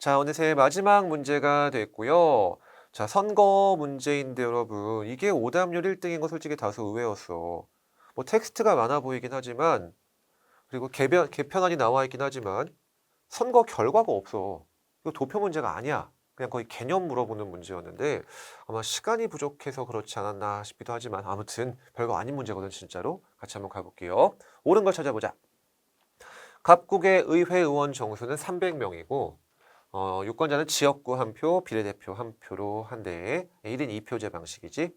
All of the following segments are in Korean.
자, 어느새 마지막 문제가 됐고요. 자, 선거 문제인데 여러분, 이게 오답률 1등인 거 솔직히 다소 의외였어. 뭐 텍스트가 많아 보이긴 하지만 그리고 개변, 개편안이 나와 있긴 하지만 선거 결과가 없어. 이거 도표 문제가 아니야. 그냥 거의 개념 물어보는 문제였는데 아마 시간이 부족해서 그렇지 않았나 싶기도 하지만 아무튼 별거 아닌 문제거든 진짜로. 같이 한번 가볼게요. 옳은 걸 찾아보자. 갑국의 의회 의원 정수는 300명이고 어, 유권자는 지역구 한 표, 비례대표 한 표로 한대 1인 2표제 방식이지.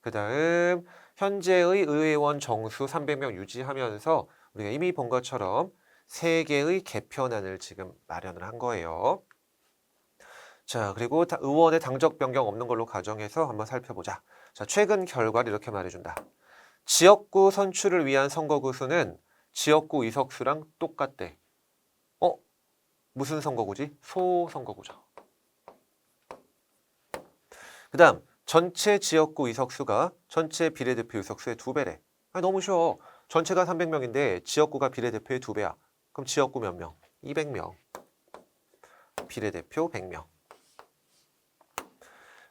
그 다음 현재의 의회의원 정수 300명 유지하면서 우리가 이미 본 것처럼 세 개의 개편안을 지금 마련을 한 거예요. 자, 그리고 다- 의원의 당적 변경 없는 걸로 가정해서 한번 살펴보자. 자, 최근 결과를 이렇게 말해준다. 지역구 선출을 위한 선거구 수는 지역구 의석수랑 똑같대. 어? 무슨 선거구지? 소선거구죠. 그 다음 전체 지역구 의석수가 전체 비례대표 의석수의 두 배래. 아, 너무 쉬워. 전체가 300명인데 지역구가 비례대표의 두 배야. 그럼 지역구 몇 명? 200명. 비례대표 100명.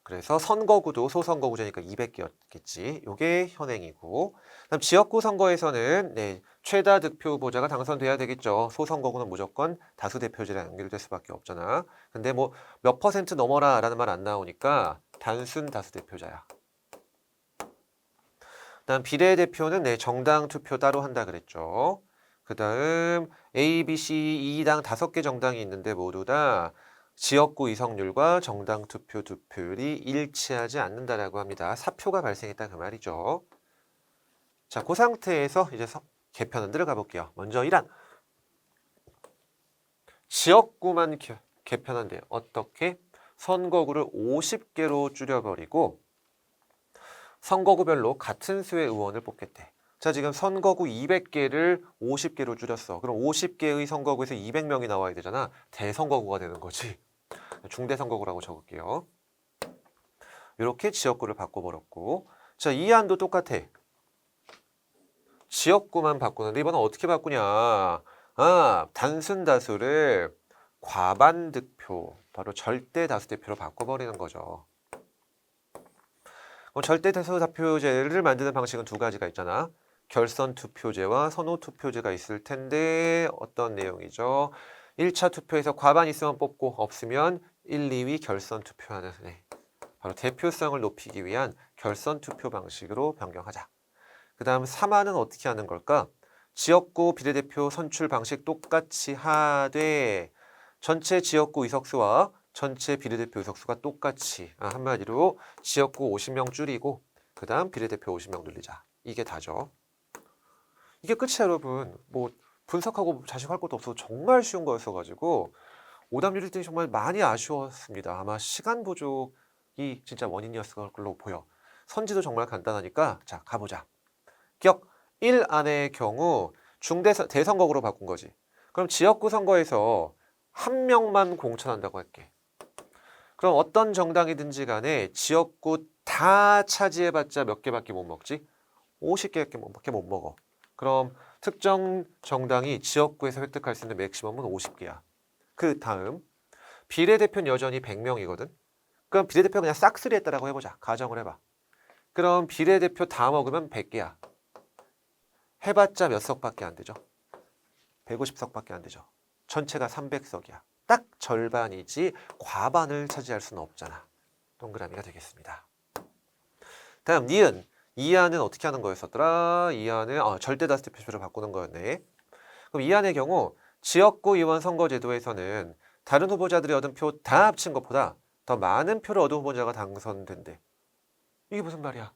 그래서 선거구도 소선거구제니까 200개였겠지. 요게 현행이고. 그다음 지역구 선거에서는 네, 최다 득표 후보자가 당선돼야 되겠죠. 소선거구는 무조건 다수 대표제랑 연결될 수밖에 없잖아. 근데 뭐 몇 퍼센트 넘어라라는 말 안 나오니까 단순 다수 대표자야. 그다음 비례대표는 네, 정당 투표 따로 한다 그랬죠. 그다음 A, B, C, E당 다섯 개 정당이 있는데 모두 다 지역구 이석률과 정당 투표 득표율이 일치하지 않는다라고 합니다. 사표가 발생했다 그 말이죠. 자, 그 상태에서 이제 서- 개편은 들어가 볼게요. 먼저 1안 지역구만 개, 개편한대요. 어떻게? 선거구를 50개로 줄여버리고 선거구별로 같은 수의 의원을 뽑겠대. 자, 지금 선거구 200개를 50개로 줄였어. 그럼 50개의 선거구에서 200명이 나와야 되잖아. 대선거구가 되는 거지. 중대선거구라고 적을게요. 이렇게 지역구를 바꿔버렸고. 자, 이 안도 똑같아. 지역구만 바꾸는데 이번엔 어떻게 바꾸냐. 아, 단순 다수를 과반 득표, 바로 절대 다수 대표로 바꿔버리는 거죠. 그럼 절대 다수 다표제를 만드는 방식은 두 가지가 있잖아. 결선 투표제와 선호 투표제가 있을 텐데 어떤 내용이죠? 1차 투표에서 과반 있으면 뽑고 없으면 1, 2위 결선 투표하는 네. 바로 대표성을 높이기 위한 결선 투표 방식으로 변경하자. 그 다음 3화는 어떻게 하는 걸까? 지역구 비례대표 선출 방식 똑같이 하되 전체 지역구 의석수와 전체 비례대표 의석수가 똑같이 아, 한마디로 지역구 50명 줄이고 그 다음 비례대표 50명 늘리자. 이게 다죠. 이게 끝이야 여러분. 뭐 분석하고 자식할 것도 없어 정말 쉬운 거였어가지고 오답률 1등이 정말 많이 아쉬웠습니다. 아마 시간 부족이 진짜 원인이었을 걸로 보여. 선지도 정말 간단하니까 자 가보자. 기억 1 안의 경우 중대 대선거구로 바꾼 거지. 그럼 지역구 선거에서 한 명만 공천한다고 할게. 그럼 어떤 정당이든지 간에 지역구 다 차지해봤자 몇 개밖에 못 먹지? 50개밖에 못 먹어. 그럼 특정 정당이 지역구에서 획득할 수 있는 맥시멈은 50개야. 그 다음 비례대표는 여전히 100명이거든. 그럼 비례대표 그냥 싹쓸이 했다라고 해보자. 가정을 해봐. 그럼 비례대표 다 먹으면 100개야. 해봤자 몇 석밖에 안 되죠. 150석밖에 안 되죠. 전체가 300석이야. 딱 절반이지 과반을 차지할 수는 없잖아. 동그라미가 되겠습니다. 다음 니은. 이안은 어떻게 하는 거였었더라? 이안은 어, 절대 다수 대표를 바꾸는 거였네. 그럼 이안의 경우 지역구 의원 선거제도에서는 다른 후보자들이 얻은 표 다 합친 것보다 더 많은 표를 얻은 후보자가 당선된대. 이게 무슨 말이야?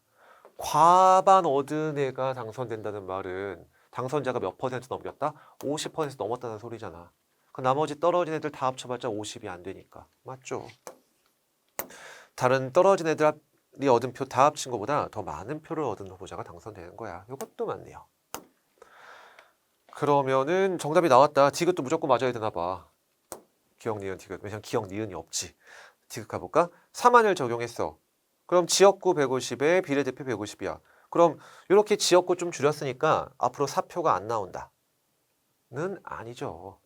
과반 얻은 애가 당선된다는 말은 당선자가 몇 퍼센트 넘겼다? 50% 넘었다는 소리잖아. 그 나머지 떨어진 애들 다 합쳐봤자 50이 안 되니까. 맞죠? 다른 떨어진 애들 이 얻은 표 다 합친 것보다 더 많은 표를 얻은 후보자가 당선되는 거야. 이것도 맞네요. 그러면은 정답이 나왔다. 디귿도 무조건 맞아야 되나 봐. 기억, 니은, 디귿. 왜냐면 기억, 니은이 없지. 디귿 가볼까? 3안을 적용했어. 그럼 지역구 150에 비례대표 150이야. 그럼 이렇게 지역구 좀 줄였으니까 앞으로 사표가 안 나온다. 는 아니죠.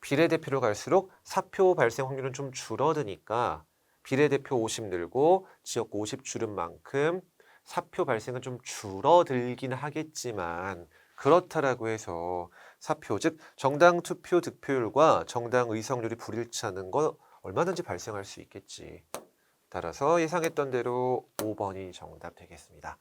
비례대표로 갈수록 사표 발생 확률은 좀 줄어드니까 비례대표 50 늘고 지역구 50 줄은 만큼 사표 발생은 좀 줄어들긴 하겠지만 그렇다라고 해서 사표 즉 정당 투표 득표율과 정당 의석률이 불일치하는 건 얼마든지 발생할 수 있겠지. 따라서 예상했던 대로 5번이 정답 되겠습니다.